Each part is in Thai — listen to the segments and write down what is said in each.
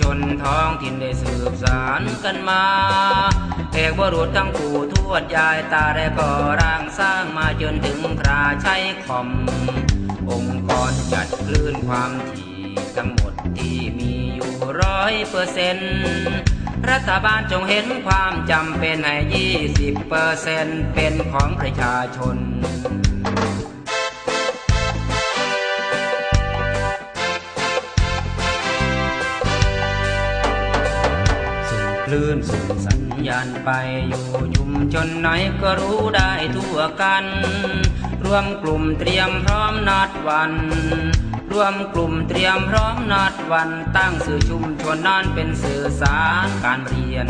ชนท้องถิ่นได้สืบสานกันมาเอกบรุษทั้งปู่ทวดยายตาได้ก่อร่างสร้างมาจนถึงคราใช้คอม องค์กรจัดคลื่นความถี่ทั้งหมดที่มีอยู่ร้อยเปอร์เซ็นต์รัฐบาลจงเห็นความจำเป็นให้ยี่สิบเปอร์เซ็นต์เป็นของประชาชน ลื่นส่งสัญญาณไปอยู่ยุมชนไหนก็รู้ได้ทั่วกัน รวมกลุ่มเตรียมพร้อมนัดวัน รวมกลุ่มเตรียมพร้อมนัดวัน ตั้งสื่อชุมชนนั้นเป็นสื่อสารการเรียน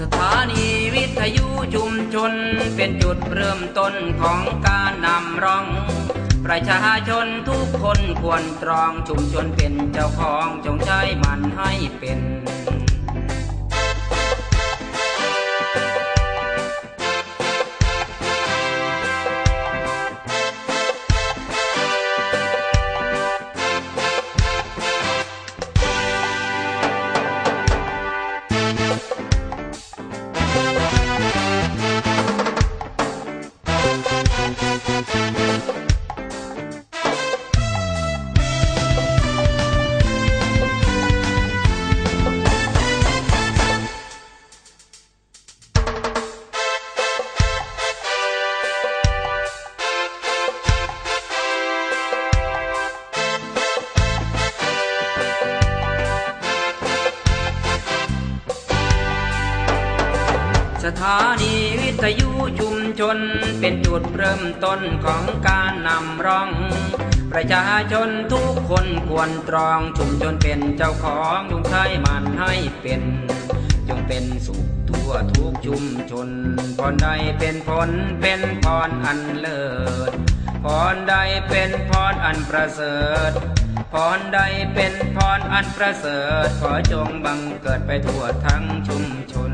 สถานีวิทยุชุมชนเป็นจุดเริ่มต้นของการนำร้อง ประชาชนทุกคนควรตรองชุมชนเป็นเจ้าของจงใช้มันให้เป็น ถานีวิทยุชุมชน เป็นจุดเริ่มต้นของการนำร้อง ประชาชนทุกคนควรตรองชุมชนเป็นเจ้าของจงใช้มันให้เป็น จงเป็นสุขทั่วทุกชุมชนพรใดเป็นผลเป็นพรอันเลิศพรใดเป็นพรอันประเสริฐพรใดเป็นพรอันประเสริฐขอจงบังเกิดไปทั่วทั้งชุมชน